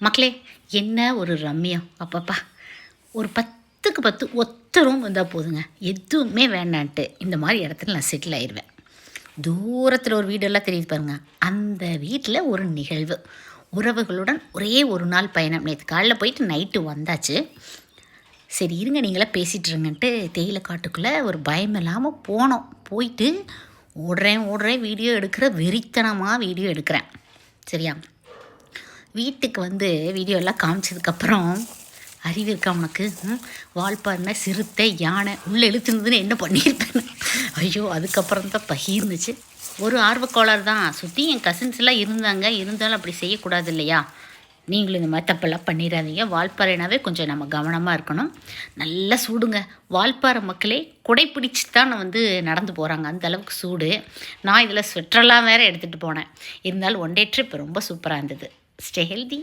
மக்களே என்ன ஒரு ரம்மியம்? அப்பப்பா. ஒரு பத்துக்கு பத்து ஒத்த ரூம் வந்தால் போதுங்க. எதுவுமே வேண்டான்ட்டு இந்த மாதிரி இடத்துல நான் செட்டில் ஆயிடுவேன் தூரத்தில் ஒரு வீடெல்லாம் தெரியுது பாருங்க. அந்த வீட்டில் ஒரு நிகழ்வு. உறவுகளுடன் ஒரே ஒரு நாள் பயணம். நேற்று காலைல போயிட்டு நைட்டு வந்தாச்சு. சரி இருங்க நீங்களே பேசிகிட்டு இருங்கன்ட்டு தேயிலை காட்டுக்குள்ளே ஒரு பயம் இல்லாமல் போனோம். போயிட்டு ஓடுறேன் ஓடுறேன் வீடியோ எடுக்கிற வெறித்தனமாக வீடியோ எடுக்கிறேன். சரியா? வீட்டுக்கு வந்து வீடியோ எல்லாம் காமிச்சதுக்கப்புறம் அறிவு இருக்கா உனக்கு? ம்? வால்பாருன சிறுத்தை யானை உள்ளே இழுத்துருந்ததுன்னு என்ன பண்ணியிருப்பேன் ஐயோ அதுக்கப்புறம் தான் பகிர்ந்துச்சு. ஒரு ஆர்வக்கோளாறு தான். சுற்றி என் கசின்ஸ் எல்லாம் இருந்தாங்க. இருந்தாலும் அப்படி செய்யக்கூடாது இல்லையா? நீங்களும் இந்த மாதிரி தப்பெல்லாம் பண்ணிடாதீங்க வால்பாறைனாவே கொஞ்சம் நம்ம கவனமாக இருக்கணும். நல்லா சூடுங்க. வால்பாறை மக்களே குடை பிடிச்சி தான் வந்து நடந்து போகிறாங்க அந்த அளவுக்கு சூடு. நான் இதில் ஸ்வெட்டரெல்லாம் வேறு எடுத்துகிட்டு போனேன். இருந்தாலும் ஒன் டே ட்ரிப் ரொம்ப சூப்பராக இருந்தது. Stay healthy